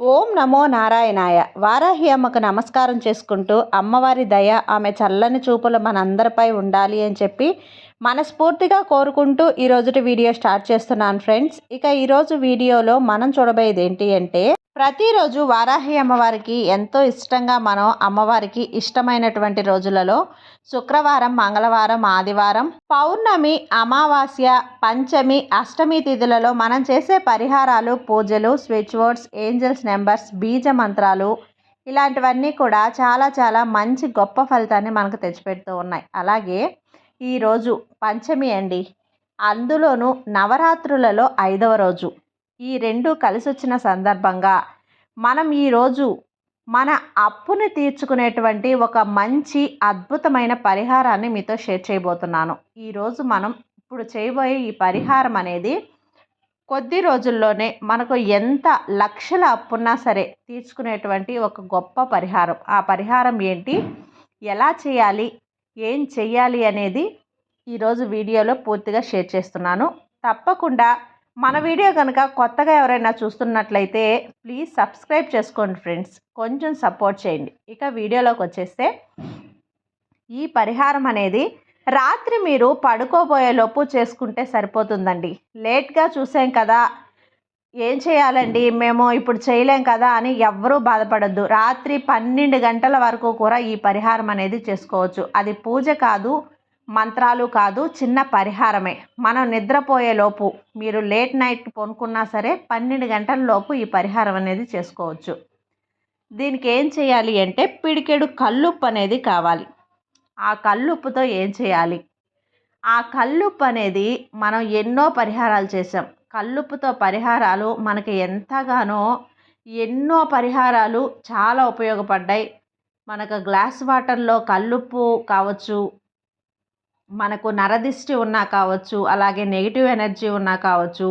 ఓం నమో నారాయణాయ. వారాహి అమ్మకు నమస్కారం చేసుకుంటూ అమ్మవారి దయ ఆమె చల్లని చూపులు మనందరిపై ఉండాలి అని చెప్పి మనస్ఫూర్తిగా కోరుకుంటూ ఈరోజుటి వీడియో స్టార్ట్ చేస్తున్నాను ఫ్రెండ్స్. ఇక ఈరోజు వీడియోలో మనం చూడబోయేది ఏంటి అంటే ప్రతిరోజు వారాహి అమ్మవారికి ఎంతో ఇష్టంగా మనం అమ్మవారికి ఇష్టమైనటువంటి రోజులలో శుక్రవారం మంగళవారం ఆదివారం పౌర్ణమి అమావాస్య పంచమి అష్టమి తిథులలో మనం చేసే పరిహారాలు పూజలు స్విచ్ వర్డ్స్ ఏంజల్స్ నెంబర్స్ బీజ మంత్రాలు ఇలాంటివన్నీ కూడా చాలా చాలా మంచి గొప్ప ఫలితాన్ని మనకు తెచ్చిపెడుతూ ఉన్నాయి. అలాగే ఈరోజు పంచమి అండి. అందులోనూ నవరాత్రులలో ఐదవ రోజు. ఈ రెండు కలిసి వచ్చిన సందర్భంగా మనం ఈరోజు మన అప్పుని తీర్చుకునేటువంటి ఒక మంచి అద్భుతమైన పరిహారాన్ని మీతో షేర్ చేయబోతున్నాను. ఈరోజు మనం ఇప్పుడు చేయబోయే ఈ పరిహారం అనేది కొద్ది రోజుల్లోనే మనకు ఎంత లక్షల అప్పున్నా సరే తీర్చుకునేటువంటి ఒక గొప్ప పరిహారం. ఆ పరిహారం ఏంటి? ఎలా చేయాలి? ఏం చెయ్యాలి అనేది ఈరోజు వీడియోలో పూర్తిగా షేర్ చేస్తున్నాను. తప్పకుండా మన వీడియో కనుక కొత్తగా ఎవరైనా చూస్తున్నట్లయితే ప్లీజ్ సబ్స్క్రైబ్ చేసుకోండి ఫ్రెండ్స్ కొంచెం సపోర్ట్ చేయండి. ఇక వీడియోలోకి వచ్చేస్తే ఈ పరిహారం అనేది రాత్రి మీరు పడుకోబోయేలోపు చేసుకుంటే సరిపోతుందండి. లేట్గా చూసాం కదా ఏం చేయాలండి? మేము ఇప్పుడు చేయలేం కదా అని ఎవ్వరూ బాధపడద్దు. రాత్రి పన్నెండు గంటల వరకు కూడా ఈ పరిహారం అనేది చేసుకోవచ్చు. అది పూజ కాదు మంత్రాలు కాదు చిన్న పరిహారమే. మనం నిద్రపోయేలోపు మీరు లేట్ నైట్ కొనుక్కున్నా సరే పన్నెండు గంటల లోపు ఈ పరిహారం అనేది చేసుకోవచ్చు. దీనికి ఏం చేయాలి అంటే పిడికెడు కల్లుప్పు అనేది కావాలి. ఆ కల్లుప్పుతో ఏం చేయాలి? ఆ కల్లుప్పు అనేది మనం ఎన్నో పరిహారాలు చేసాం కల్లుప్పుతో పరిహారాలు మనకి ఎంతగానో ఎన్నో పరిహారాలు చాలా ఉపయోగపడ్డాయి. మనకు గ్లాస్ వాటర్లో కల్లుప్పు కావచ్చు మనకు నరదిష్టి ఉన్నా కావచ్చు అలాగే నెగిటివ్ ఎనర్జీ ఉన్నా కావచ్చు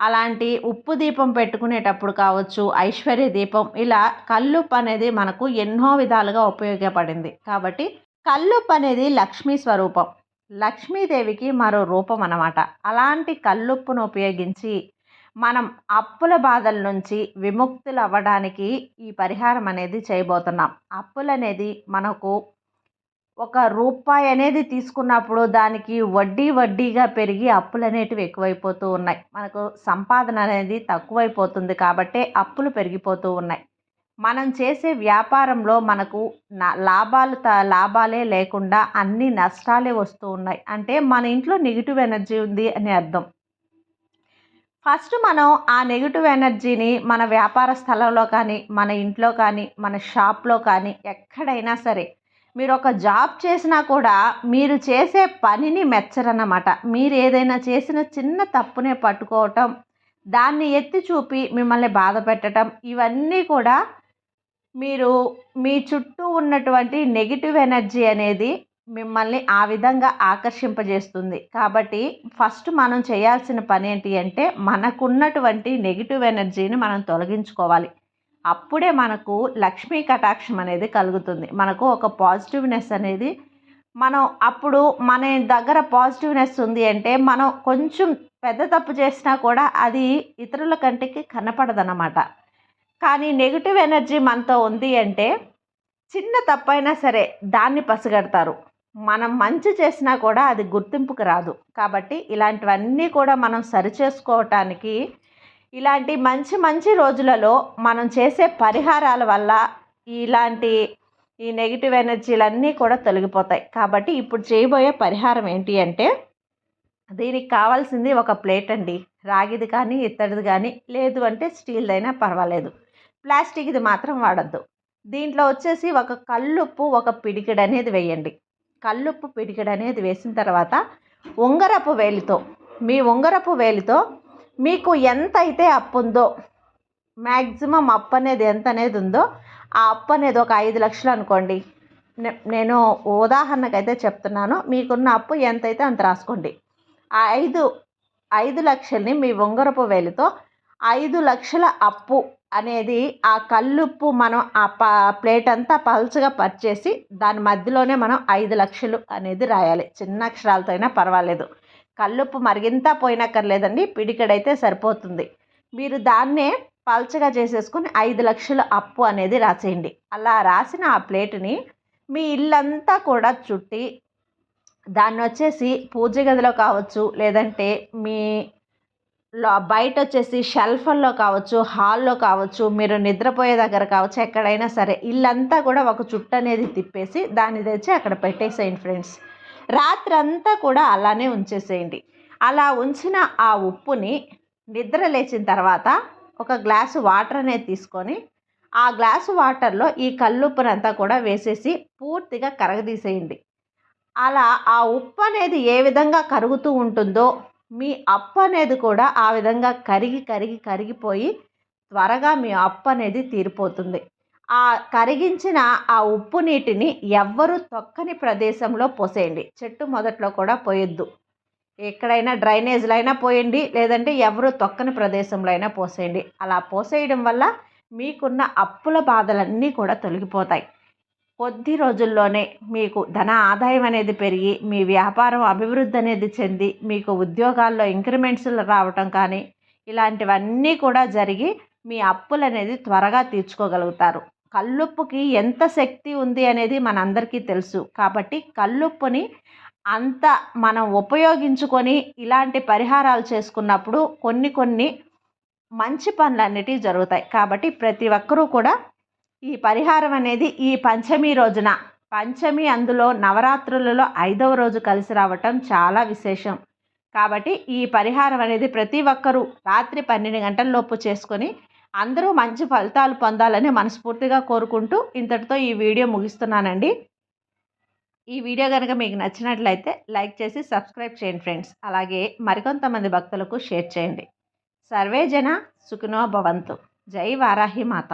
అలాంటి ఉప్పు దీపం పెట్టుకునేటప్పుడు కావచ్చు ఐశ్వర్య దీపం ఇలా కల్లుప్పు అనేది మనకు ఎన్నో విధాలుగా ఉపయోగపడింది. కాబట్టి కల్లుప్పు అనేది లక్ష్మీ స్వరూపం. లక్ష్మీదేవికి మరో రూపం అన్నమాట. అలాంటి కల్లుప్పును ఉపయోగించి మనం అప్పుల బాధల నుంచి విముక్తులు అవ్వడానికి ఈ పరిహారం అనేది చేయబోతున్నాం. అప్పులు అనేది మనకు ఒక రూపాయి అనేది తీసుకున్నప్పుడు దానికి వడ్డీ వడ్డీగా పెరిగి అప్పులు అనేటివి ఎక్కువైపోతూ ఉన్నాయి. మనకు సంపాదన అనేది తక్కువైపోతుంది కాబట్టి అప్పులు పెరిగిపోతూ ఉన్నాయి. మనం చేసే వ్యాపారంలో మనకు లాభాలు లాభాలే లేకుండా అన్ని నష్టాలే వస్తూ ఉన్నాయి. అంటే మన ఇంట్లో నెగిటివ్ ఎనర్జీ ఉంది అని అర్థం. ఫస్ట్ మనం ఆ నెగిటివ్ ఎనర్జీని మన వ్యాపార స్థలంలో కానీ మన ఇంట్లో కానీ మన షాప్లో కానీ ఎక్కడైనా సరే మీరు ఒక జాబ్ చేసినా కూడా మీరు చేసే పనిని మెచ్చరన్నమాట. మీరు ఏదైనా చేసిన చిన్న తప్పునే పట్టుకోవటం దాన్ని ఎత్తి చూపి మిమ్మల్ని బాధ పెట్టడం ఇవన్నీ కూడా మీరు మీ చుట్టూ ఉన్నటువంటి నెగిటివ్ ఎనర్జీ అనేది మిమ్మల్ని ఆ విధంగా ఆకర్షింపజేస్తుంది. కాబట్టి ఫస్ట్ మనం చేయాల్సిన పని ఏంటి అంటే మనకున్నటువంటి నెగిటివ్ ఎనర్జీని మనం తొలగించుకోవాలి. అప్పుడే మనకు లక్ష్మీ కటాక్షం అనేది కలుగుతుంది. మనకు ఒక పాజిటివ్నెస్ అనేది మనం అప్పుడు మన దగ్గర పాజిటివ్నెస్ ఉంది అంటే మనం కొంచెం పెద్ద తప్పు చేసినా కూడా అది ఇతరుల కంటికి కనపడదన్నమాట. కానీ నెగిటివ్ ఎనర్జీ మనతో ఉంది అంటే చిన్న తప్పైనా సరే దాన్ని పసిగడతారు. మనం మంచి చేసినా కూడా అది గుర్తింపుకు రాదు. కాబట్టి ఇలాంటివన్నీ కూడా మనం సరిచేసుకోవటానికి ఇలాంటి మంచి మంచి రోజులలో మనం చేసే పరిహారాల వల్ల ఇలాంటి ఈ నెగిటివ్ ఎనర్జీలన్నీ కూడా తొలగిపోతాయి. కాబట్టి ఇప్పుడు చేయబోయే పరిహారం ఏంటి అంటే దీనికి కావాల్సింది ఒక ప్లేట్ అండి. రాగిది కానీ ఇత్తడిది కానీ లేదు అంటే స్టీల్దైనా పర్వాలేదు. ప్లాస్టిక్ది మాత్రం వాడద్దు. దీంట్లో వచ్చేసి ఒక కల్లుప్పు ఒక పిడికిడు అనేది వేయండి. కల్లుప్పు పిడికిడు అనేది వేసిన తర్వాత ఉంగరపు వేలితో మీ ఉంగరపు వేలితో మీకు ఎంత అయితే అప్పు ఉందో మ్యాక్సిమం అప్పు అనేది ఎంత అనేది ఉందో ఆ అప్పు అనేది ఒక ఐదు లక్షలు అనుకోండి. నేను ఉదాహరణకైతే చెప్తున్నాను. మీకున్న అప్పు ఎంతైతే అంత రాసుకోండి. ఆ ఐదు ఐదు లక్షల్ని మీ ఉంగరపు వేలితో ఐదు లక్షల అప్పు అనేది ఆ కల్లుప్పు మనం ఆ ప ప్లేట్ అంతా పల్చగా పరిచేసి దాని మధ్యలోనే మనం ఐదు లక్షలు అనేది రాయాలి. చిన్న అక్షరాలతో అయినా పర్వాలేదు. కల్లుప్పు మరిగింత పోయినక్కర్లేదండి పిడికడైతే సరిపోతుంది. మీరు దాన్నే పల్చగా చేసేసుకొని ఐదు లక్షల అప్పు అనేది రాసేయండి. అలా రాసిన ఆ ప్లేటుని మీ ఇల్లంతా కూడా చుట్టి దాన్ని వచ్చేసి పూజ గదిలో కావచ్చు లేదంటే మీ లో బయట వచ్చేసి షెల్ఫల్లో కావచ్చు హాల్లో కావచ్చు మీరు నిద్రపోయే దగ్గర కావచ్చు ఎక్కడైనా సరే ఇల్లంతా కూడా ఒక చుట్టు అనేది తిప్పేసి దాన్ని తెచ్చి అక్కడ పెట్టేసేయండి ఫ్రెండ్స్. రాత్రంతా కూడా అలానే ఉంచేసేయండి. అలా ఉంచిన ఆ ఉప్పుని నిద్ర లేచిన తర్వాత ఒక గ్లాసు వాటర్ అనేది తీసుకొని ఆ గ్లాసు వాటర్లో ఈ కల్లుప్పునంతా కూడా వేసేసి పూర్తిగా కరగదీసేయండి. అలా ఆ ఉప్పు అనేది ఏ విధంగా కరుగుతూ ఉంటుందో మీ అప్పు అనేది కూడా ఆ విధంగా కరిగి కరిగి కరిగిపోయి త్వరగా మీ అప్పు అనేది తీరిపోతుంది. ఆ కరిగించిన ఆ ఉప్పు నీటిని ఎవ్వరూ తొక్కని ప్రదేశంలో పోసేయండి. చెట్టు మొదట్లో కూడా పోయొద్దు. ఎక్కడైనా డ్రైనేజ్లో అయినా పోయండి లేదంటే ఎవరు తొక్కని ప్రదేశంలో అయినా పోసేయండి. అలా పోసేయడం వల్ల మీకున్న అప్పుల బాధలన్నీ కూడా తొలగిపోతాయి. కొద్ది రోజుల్లోనే మీకు ధన ఆదాయం అనేది పెరిగి మీ వ్యాపారం అభివృద్ధి అనేది చెంది మీకు ఉద్యోగాల్లో ఇంక్రిమెంట్స్ రావటం కానీ ఇలాంటివన్నీ కూడా జరిగి మీ అప్పులు అనేది త్వరగా తీర్చుకోగలుగుతారు. కల్లుప్పుకి ఎంత శక్తి ఉంది అనేది మనందరికీ తెలుసు. కాబట్టి కల్లుప్పుని అంత మనం ఉపయోగించుకొని ఇలాంటి పరిహారాలు చేసుకున్నప్పుడు కొన్ని కొన్ని మంచి పనులు అనేటివి జరుగుతాయి. కాబట్టి ప్రతి ఒక్కరూ కూడా ఈ పరిహారం అనేది ఈ పంచమి రోజున పంచమి అందులో నవరాత్రులలో ఐదవ రోజు కలిసి రావటం చాలా విశేషం. కాబట్టి ఈ పరిహారం అనేది ప్రతి ఒక్కరూ రాత్రి పన్నెండు గంటల లోపు చేసుకొని అందరూ మంచి ఫలితాలు పొందాలని మనస్ఫూర్తిగా కోరుకుంటూ ఇంతటితో ఈ వీడియో ముగిస్తున్నానండి. ఈ వీడియో కనుక మీకు నచ్చినట్లయితే లైక్ చేసి సబ్స్క్రైబ్ చేయండి ఫ్రెండ్స్. అలాగే మరికొంతమంది భక్తులకు షేర్ చేయండి. సర్వే జన సుఖినో భవంతు. జై వారాహి మాత.